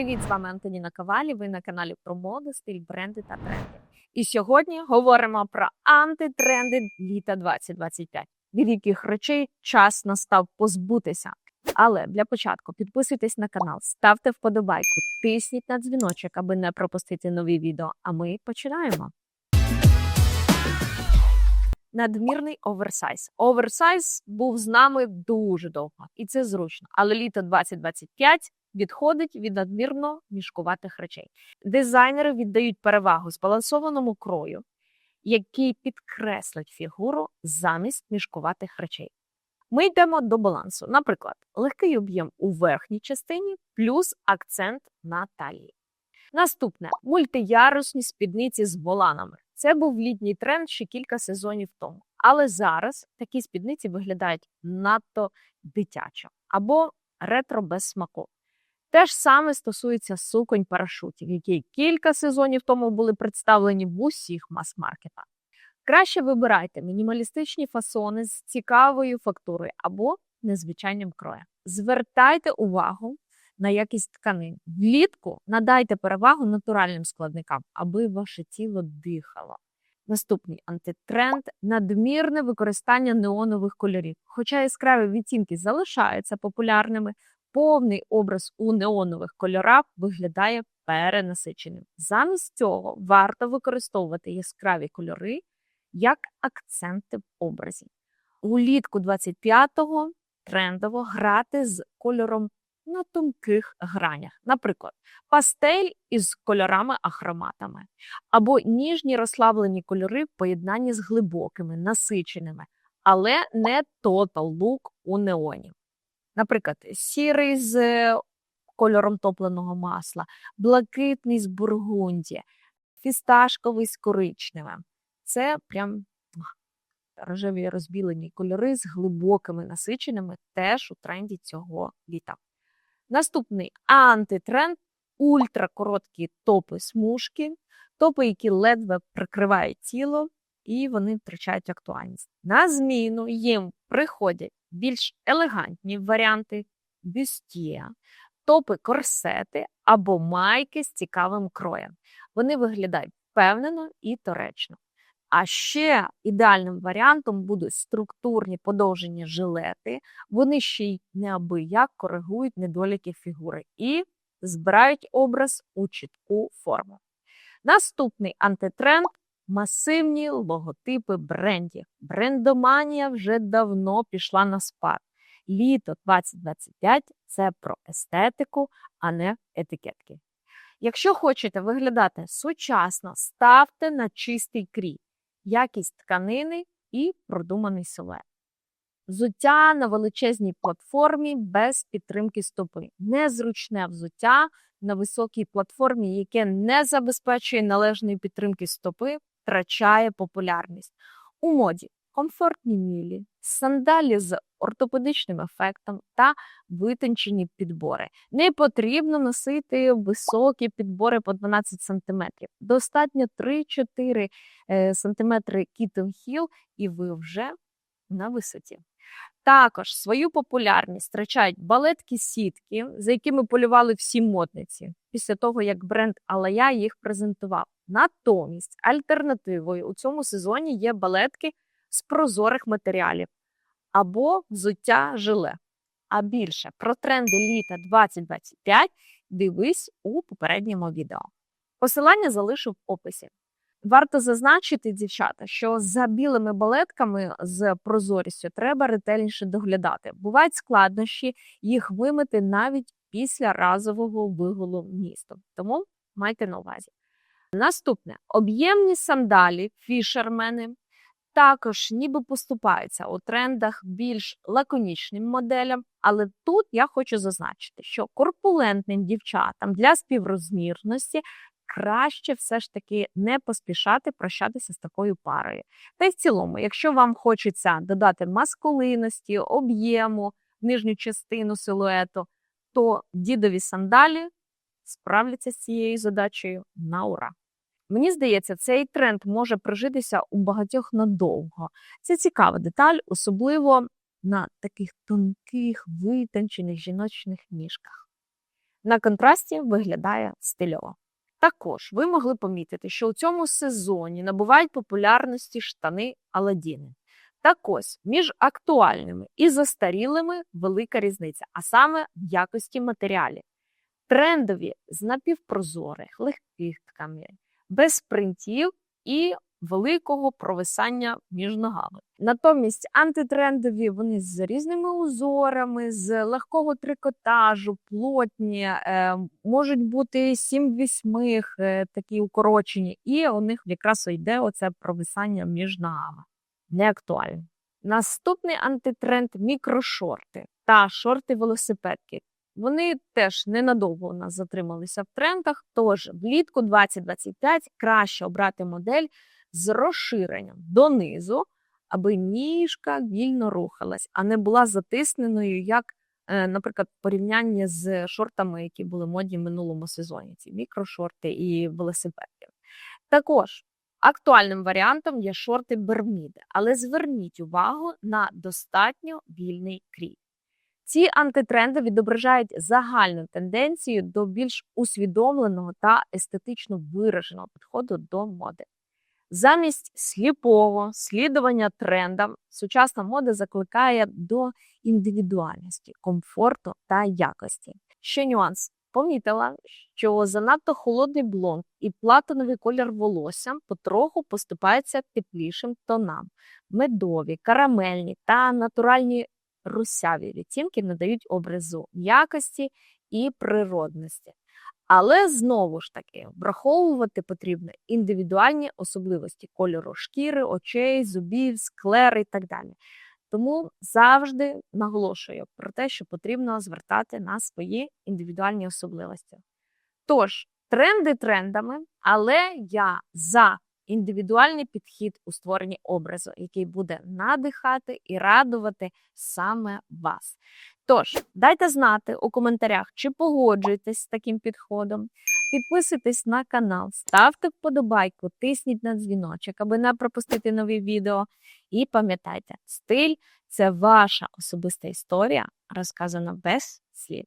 Привіт, з вами Антоніна Кавалі. Ви на каналі про моду, стиль, бренди та тренди. І сьогодні говоримо про антитренди літа 2025, від яких речей час настав позбутися. Але для початку підписуйтесь на канал, ставте вподобайку, тисніть на дзвіночок, аби не пропустити нові відео. А ми починаємо. Надмірний оверсайз. Оверсайз був з нами дуже довго, і це зручно. Але літо 2025 відходить від надмірно мішкуватих речей. Дизайнери віддають перевагу збалансованому крою, який підкреслить фігуру замість мішкуватих речей. Ми йдемо до балансу. Наприклад, легкий об'єм у верхній частині плюс акцент на талії. Наступне мультиярусні спідниці з воланами. Це був літній тренд ще кілька сезонів тому. Але зараз такі спідниці виглядають надто дитячо або ретро без смаку. Те ж саме стосується суконь парашутів, які кілька сезонів тому були представлені в усіх мас-маркетах. Краще вибирайте мінімалістичні фасони з цікавою фактурою або незвичайним кроєм. Звертайте увагу на якість тканин. Влітку надайте перевагу натуральним складникам, аби ваше тіло дихало. Наступний антитренд надмірне використання неонових кольорів. Хоча яскраві відтінки залишаються популярними, повний образ у неонових кольорах виглядає перенасиченим. Замість цього варто використовувати яскраві кольори як акценти в образі. Улітку 25-го трендово грати з кольором на тонких гранях, наприклад, пастель із кольорами-ахроматами, або ніжні розслаблені кольори в поєднанні з глибокими, насиченими, але не total look у неоні. Наприклад, сірий з е, кольором топленого масла, блакитний з бургунді, фісташковий з коричневим. Це прям рожеві розбілені кольори з глибокими насиченими теж у тренді цього літа. Наступний антитренд ультракороткі топи смужки, топи, які ледве прикривають тіло, і вони втрачають актуальність. На зміну їм приходять більш елегантні варіанти бюстія, топи корсети або майки з цікавим кроєм. Вони виглядають впевнено і торечно. А ще ідеальним варіантом будуть структурні подовжені жилети. Вони ще й неабияк коригують недоліки фігури і збирають образ у чітку форму. Наступний антитренд масивні логотипи брендів. Брендоманія вже давно пішла на спад. Літо 2025 це про естетику, а не етикетки. Якщо хочете виглядати сучасно, ставте на чистий крій якість тканини і продуманий силует. Взуття на величезній платформі без підтримки стопи. Незручне взуття на високій платформі, яке не забезпечує належної підтримки стопи, втрачає популярність. У моді комфортні мілі, сандалі з ортопедичним ефектом та витончені підбори. Не потрібно носити високі підбори по 12 см. Достатньо 3-4 см кітон хіл, і ви вже на висоті. Також свою популярність втрачають балетки сітки, за якими полювали всі модниці, після того, як бренд Алая їх презентував. Натомість альтернативою у цьому сезоні є балетки з прозорих матеріалів або взуття жиле. А більше про тренди літа 2025 дивись у попередньому відео. Посилання залишу в описі. Варто зазначити, дівчата, що за білими балетками з прозорістю треба ретельніше доглядати. Бувають складнощі їх вимити навіть після разового вигулу місту. Тому майте на увазі. Наступне об'ємні сандалі, фішермени також ніби поступаються у трендах більш лаконічним моделям, але тут я хочу зазначити, що корпулентним дівчатам для співрозмірності краще все ж таки не поспішати прощатися з такою парою. Та й в цілому, якщо вам хочеться додати маскулинності, об'єму, нижню частину силуету, то дідові сандалі справляться з цією задачею на ура. Мені здається, цей тренд може прижитися у багатьох надовго. Це цікава деталь, особливо на таких тонких, витончених жіночних ніжках. На контрасті виглядає стильово. Також ви могли помітити, що у цьому сезоні набувають популярності штани Аладдіни. Так ось між актуальними і застарілими велика різниця, а саме в якості матеріалів. Трендові з напівпрозорих, легких тканин, без принтів і великого провисання між ногами. Натомість антитрендові вони з різними узорами, з легкого трикотажу, плотні, е, можуть бути 7-8, е, такі укорочені, і у них якраз йде оце провисання між ногами. Не актуально. Наступний антитренд мікрошорти та шорти велосипедки. Вони теж ненадовго у нас затрималися в трендах. Тож влітку 2025 краще обрати модель з розширенням донизу, аби ніжка вільно рухалась, а не була затисненою, як, е, наприклад, в порівнянні з шортами, які були модні в минулому сезоні. Ці мікрошорти і велосипедки. Також актуальним варіантом є шорти Берміди, але зверніть увагу на достатньо вільний крій. Ці антитренди відображають загальну тенденцію до більш усвідомленого та естетично вираженого підходу до моди. Замість сліпого слідування трендам сучасна мода закликає до індивідуальності, комфорту та якості. Ще нюанс. Помітила, що занадто холодний блонд і платиновий колір волосся потроху поступаються теплішим тонам. Медові, карамельні та натуральні русяві відтінки надають образу якості і природності. Але знову ж таки враховувати потрібно індивідуальні особливості кольору шкіри, очей, зубів, склери і так далі. Тому завжди наголошую про те, що потрібно звертати на свої індивідуальні особливості. Тож, тренди трендами, але я за індивідуальний підхід у створенні образу, який буде надихати і радувати саме вас. Тож, дайте знати у коментарях, чи погоджуєтесь з таким підходом. Підписуйтесь на канал, ставте вподобайку, тисніть на дзвіночок, аби не пропустити нові відео. І пам'ятайте, стиль це ваша особиста історія, розказана без слів.